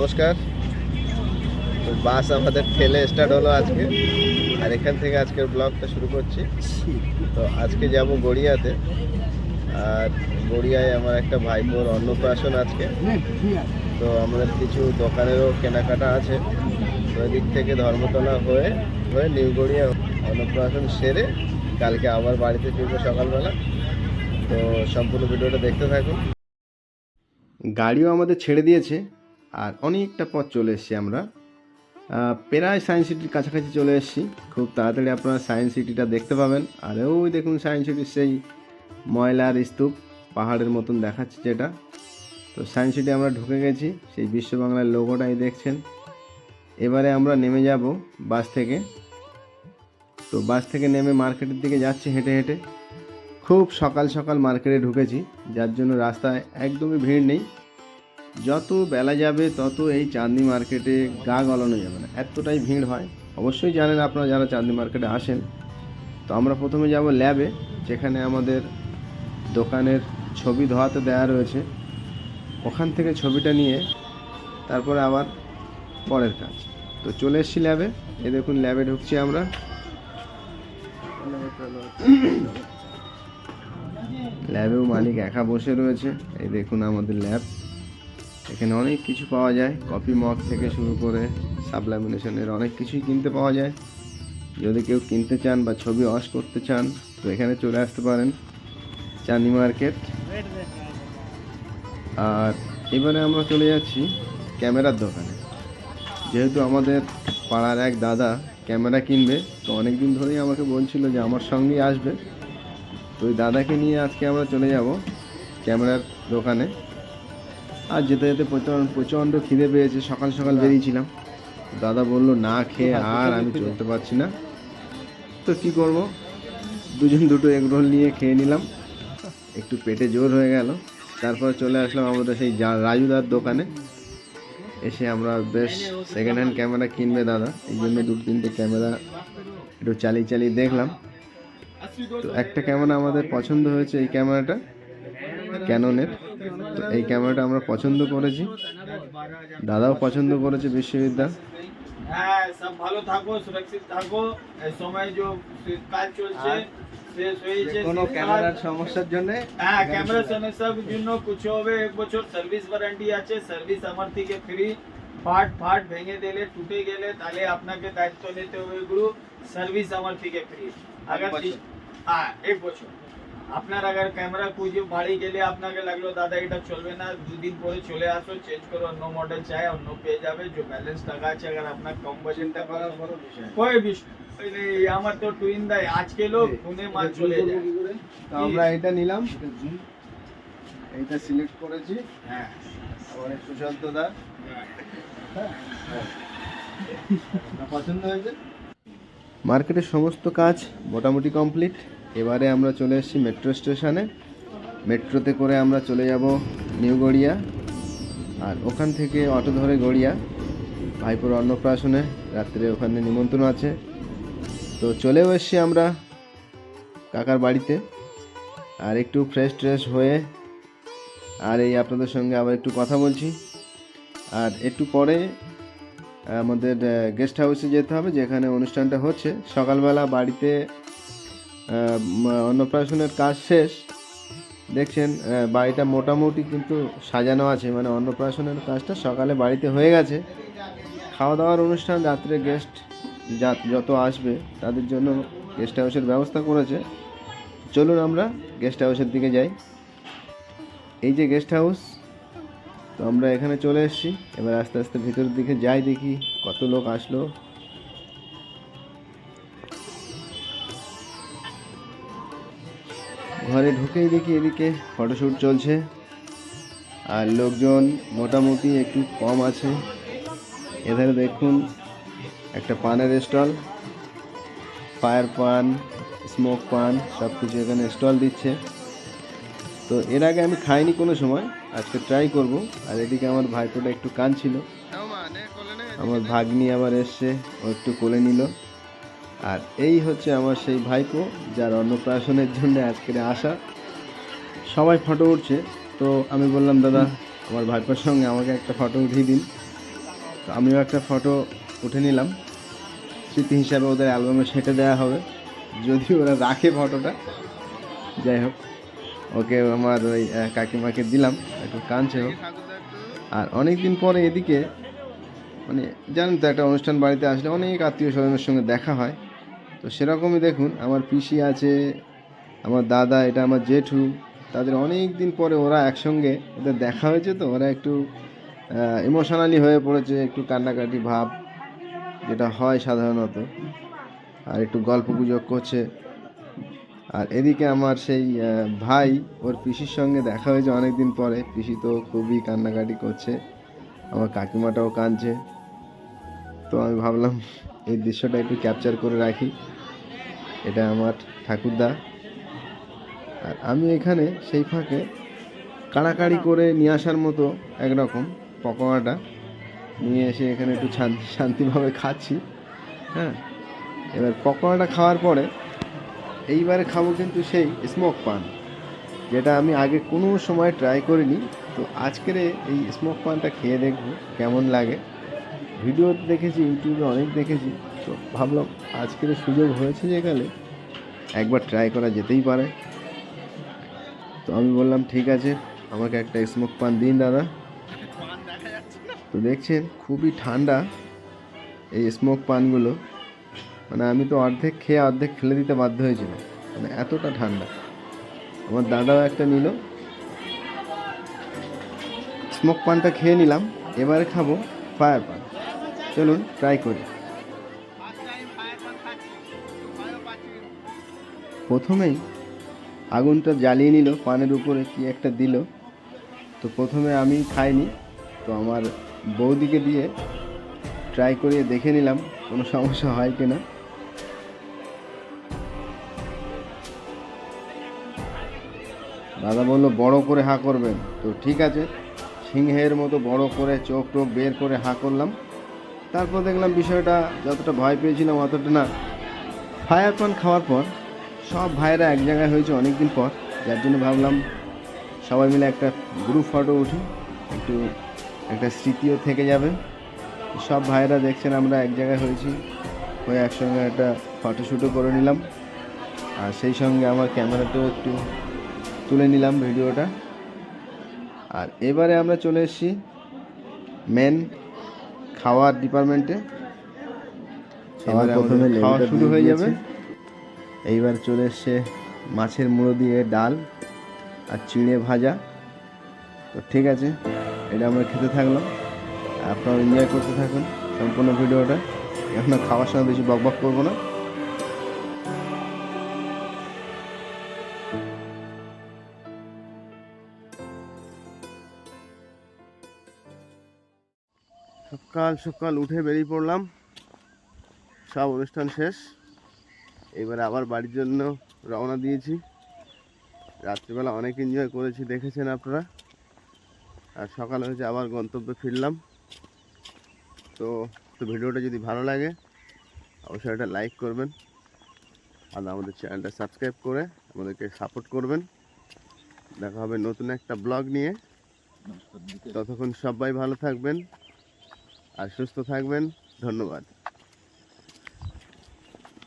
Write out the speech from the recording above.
নমস্কার। বাস আমাদের ঠেলে স্টার্ট হলো আজকে। আর এখান থেকে আজকের ব্লগটা শুরু করছি। তো আজকে যাব গড়িয়াতে। আর গড়িয়ায় আমার একটা ভাইপোর অন্নপ্রাশন আজকে। তো আমাদের কিছু দোকানেরও কেনাকাটা আছে। তো এদিক থেকে ধর্মতলা হয়ে হয়ে নিউ গড়িয়া অন্নপ্রাশন সেরে কালকে আবার বাড়িতে ফিরবো সকালবেলা। তো সম্পূর্ণ ভিডিওটা দেখতে থাকুন। গাড়িও আমাদের ছেড়ে দিয়েছে। আর অনেকটা পথ চলে এসেছি আমরা। প্রায় সায়েন্স সিটির কাছাকাছি চলে এসেছি। খুব তাড়াতাড়ি আপনারা সায়েন্স সিটিটা দেখতে পাবেন। আর ওই দেখুন সায়েন্স সিটির সেই ময়লার স্তূপ, পাহাড়ের মতন দেখাচ্ছে যেটা। তো সায়েন্স সিটি আমরা ঢুকে গেছি, সেই বিশ্ব বাংলার লোগোটাই দেখছেন। এবারে আমরা নেমে যাব বাস থেকে। তো বাস থেকে নেমে মার্কেটের দিকে যাচ্ছি হেঁটে হেঁটে। খুব সকাল সকাল মার্কেটে ঢুকেছি, যার জন্য রাস্তায় একদমই ভিড় নেই। যত বেলা যাবে, তত এই চাঁদনি মার্কেটে গা গলানো যাবে না। এতটাই ভিড় হয়। অবশ্যই জানেন আপনারা যারা চাঁদনি মার্কেটে আসেন। তো আমরা প্রথমে যাব ল্যাবে যেখানে আমাদের দোকানের ছবি ধোয়াতে দেওয়া রয়েছে। ওখান থেকে ছবিটা নিয়ে, তারপরে আবার পরের কাজ। তো চলে এসেছি ল্যাবে এ। দেখুন ল্যাবে ঢুকছি আমরা। ল্যাবেও মালিক একা বসে রয়েছে। এই দেখুন আমাদের ল্যাব এখানে অনেক কিছু পাওয়া যায়। কফি মগ থেকে শুরু করে সাবলামিনেশনের অনেক কিছুই কিনতে পাওয়া যায়। যদি কেউ কিনতে চান বা ছবি ওয়াশ করতে চান, তো এখানে চলে আসতে পারেন চাঁদি মার্কেট। আর এবারে আমরা চলে যাচ্ছি ক্যামেরার দোকানে। যেহেতু আমাদের পাড়ার এক দাদা ক্যামেরা কিনবে, তো অনেক দিন ধরেই আমাকে বলছিল যে আমার সঙ্গেই আসবে। তো ওই দাদাকে নিয়ে আজকে আমরা চলে যাব ক্যামেরার দোকানে। আর যেতে যেতে প্রচণ্ড প্রচণ্ড খিদে পেয়েছে সকাল সকাল বেরিয়েছিলাম। দাদা বলল না খেয়ে আর আমি চলতে পারছি না। তো কি করব? দুজন দুটো এগরোল নিয়ে খেয়ে নিলাম। একটু পেটে জোর হয়ে গেল। তারপর চলে আসলাম আমাদের সেই রাজুদার দোকানে। এসে আমরা বেশ সেকেন্ড হ্যান্ড ক্যামেরা কিনবে দাদা। এই জন্য দু তিনটে ক্যামেরা একটু চালিয়ে চালিয়ে দেখলাম। তো একটা ক্যামেরা আমাদের পছন্দ হয়েছে এই ক্যামেরাটা ক্যাননের এই ক্যামেরাটা আমরা পছন্দ করেছি। দাদাও পছন্দ করেছে বিশ্ববিদ্যা হ্যাঁ সব ভালো থাকো সুরক্ষিত থাকো। এই সময় যে কাজ চলছে শেষ হয়েছে কোনো ক্যামেরার সমস্যার জন্য হ্যাঁ ক্যামেরা সমস্যার জন্য কিছু হবে এক বছর সার্ভিস ওয়ারেন্টি আছে সার্ভিস আমার থেকে ফ্রি পার্ট ফাট ভেঙে দিলে টুটে গেলে তাহলে আপনাকে দায়িত্ব নিতে হবে গুরু সার্ভিস আমার থেকে ফ্রি বছর? হ্যাঁ এক বছর। আপনার আগার ক্যামেরা খুঁজে বাড়ি গেলে আপনাকে লাগল দাদা এটা চলবে না দুদিন পরে চলে আসো চেঞ্জ করো অন্য মডেল চাই অন্য পেয়ে যাবে যে ব্যালেন্স টাকা আছে আগার আপনার কম বাজেটটা করার বড় বিষয় কয় বিষয়। এই আমার তো টুইন দেয় আজকে লোক পুনে মাল চলে যায়। তো আমরা এটা নিলাম। এইটা সিলেক্ট করেছি। হ্যাঁ। আমার সুশান্ত দা। পছন্দ হয়েছে? মার্কেটের সমস্ত কাজ মোটামুটি কমপ্লিট এবারে আমরা চলে এসেছি মেট্রো স্টেশনে মেট্রোতে করে আমরা চলে যাব নিউ গড়িয়া। আর ওখান থেকে অটো ধরে গড়িয়া, ভাইপুর অন্নপ্রাশনে। রাত্রে ওখানে নিমন্ত্রণ আছে। তো চলেও এসেছি আমরা কাকার বাড়িতে। আর একটু ফ্রেশ ট্রেশ হয়ে আর এই আপনাদের সঙ্গে আবার একটু কথা বলছি। আর একটু পরে আমাদের গেস্ট হাউসে যেতে হবে, যেখানে অনুষ্ঠানটা হচ্ছে। সকালবেলা বাড়িতে অন্নপ্রাশনের কাজ শেষ। দেখছেন বাড়িটা মোটামুটি কিন্তু সাজানো আছে। মানে অন্নপ্রাশনের কাজটা সকালে বাড়িতে হয়ে গেছে। খাওয়া দাওয়ার অনুষ্ঠান, রাত্রে গেস্ট যা যত আসবে, তাদের জন্য গেস্ট হাউসের ব্যবস্থা করেছে। চলুন আমরা গেস্ট হাউসের দিকে যাই। এই যে গেস্ট হাউস তো আমরা এখানে চলে এসেছি। এবার আস্তে আস্তে ভিতরের দিকে যাই দেখি কত লোক আসলো। ঘরে ঢুকেই দেখি এদিকে ফটোশ্যুট চলছে। আর লোকজন মোটামুটি একটু কম আছে। এধারে দেখুন একটা পানের স্টল ফায়ার পান স্মোক পান সব কিছু এখানে স্টল দিচ্ছে। তো এর আগে আমি খাইনি কোনো সময় আজকে ট্রাই করব। আর এদিকে আমার ভাইপোটা একটু কান ছিল আমার ভাগ্নি আবার এসছে ও একটু কোলে নিল। আর এই হচ্ছে আমার সেই ভাইপো, যার অন্নপ্রাশনের জন্য আজকের আসা। সবাই ফটো উঠছে। তো আমি বললাম, দাদা, আমার ভাইপোর সঙ্গে আমাকে একটা ফটো উঠিয়ে দিন। তো আমিও একটা ফটো উঠে নিলাম। স্মৃতি হিসাবে ওদের অ্যালবামে সেটে দেওয়া হবে। যদি ওরা রাখে ফটোটা যাই হোক, ওকে আমার ওই কাকিমাকে দিলাম। একটু কাঁদছে হোক আর অনেক দিন পরে এদিকে মানে জানেন তো, একটা অনুষ্ঠান বাড়িতে আসলে অনেক আত্মীয় স্বজনের সঙ্গে দেখা হয়। তো সেরকমই দেখুন, আমার পিসি আছে, আমার দাদা, এটা আমার জেঠু, তাদের অনেক দিন পরে ওরা একসঙ্গে, ওদের দেখা হয়েছে তো, ওরা একটু ইমোশনালি হয়ে পড়েছে, একটু কান্নাকাটি ভাব যেটা হয় সাধারণত, আর একটু গল্প গুজব করছে। আর এদিকে আমার সেই ভাই, ওর পিসির সঙ্গে দেখা হয়েছে অনেক দিন পরে, পিসি তো খুবই কান্নাকাটি করছে, আমার কাকিমাটাও কাঁদছে। তো আমি ভাবলাম এই দৃশ্যটা একটু ক্যাপচার করে রাখি। এটা আমার ঠাকুরদা। আর আমি এখানে সেই ফাঁকে কাড়াকাড়ি করে নিয়ে আসার মতো একরকম পকোড়াটা নিয়ে এসে এখানে একটু শান্তি শান্তিভাবে খাচ্ছি। হ্যাঁ এবার পকোড়াটা খাওয়ার পরে এইবারে খাব কিন্তু সেই স্মোক পান যেটা আমি আগে কোনো সময় ট্রাই করিনি। তো আজকের এই স্মোক পানটা খেয়ে দেখব কেমন লাগে। ভিডিও দেখেছি, ইউটিউবে অনেক দেখেছি। তো ভাবলাম আজকের সুযোগ হয়েছে যে গেলে একবার ট্রাই করা যেতেই পারে। তো আমি বললাম, ঠিক আছে, আমাকে একটা স্মোক পান দিন দাদা। তো দেখছেন, খুবই ঠান্ডা এই স্মোক পানগুলো। মানে আমি তো অর্ধেক খেয়ে অর্ধেক ফেলে দিতে বাধ্য হয়েছিলাম। মানে এতটা ঠান্ডা। আমার দাদাও একটা নিল। স্মোক পানটা খেয়ে নিলাম। এবারে খাব ফায়ার পান চলুন ট্রাই করি। প্রথমেই আগুনটা জ্বালিয়ে নিল, পানের উপরে কি একটা দিল। তো প্রথমে আমি খাইনি, তো আমার বৌদিকে দিয়ে ট্রাই করিয়ে দেখে নিলাম, কোনো সমস্যা হয় কি না দাদা বলল, বড় করে হা করবেন। তো ঠিক আছে, সিংহের মতো বড় করে চোখ টোক বের করে হা করলাম। তারপর দেখলাম বিষয়টা যতটা ভয় পেয়েছিলাম অতটা না। ফায়ার পান খাওয়ার পর সব ভাইয়েরা এক জায়গায় হয়েছে অনেক দিন পর, যার জন্য ভাবলাম সবাই মিলে একটা গ্রুপ ফটো উঠি, একটু একটা স্মৃতিও থেকে যাবে। সব ভাইয়েরা দেখছেন আমরা এক জায়গায় হয়েছি, হয়ে একসঙ্গে একটা ফটোশ্যুটও করে নিলাম। আর সেই সঙ্গে আমার ক্যামেরাটাও একটু তুলে নিলাম ভিডিওটা। আর এবারে আমরা চলে এসেছি মেন খাওয়ার ডিপার্টমেন্টে খাওয়ার প্রথমে খাওয়া শুরু হয়ে যাবে। এইবার চলে এসছে মাছের মুড়ো দিয়ে ডাল আর চিড়ে ভাজা। তো ঠিক আছে এটা আমরা খেতে থাকলাম। আপনারা এনজয় করতে থাকুন সম্পূর্ণ ভিডিওটা। এখন খাওয়ার সময় বেশি বকবক করব না। সকাল সকাল উঠে বেরিয়ে পড়লাম। সব অনুষ্ঠান শেষ। এবারে আবার বাড়ির জন্য রওনা দিয়েছি। রাত্রিবেলা অনেক এনজয় করেছি দেখেছেন আপনারা। আর সকাল হয়েছে আবার গন্তব্যে ফিরলাম। তো তো ভিডিওটা যদি ভালো লাগে অবশ্যই একটা লাইক করবেন। আর আমাদের চ্যানেলটা সাবস্ক্রাইব করে আমাদেরকে সাপোর্ট করবেন। দেখা হবে নতুন একটা ব্লগ নিয়ে। ততক্ষণ সবাই ভালো থাকবেন। আর সুস্থ থাকবেন ধন্যবাদ।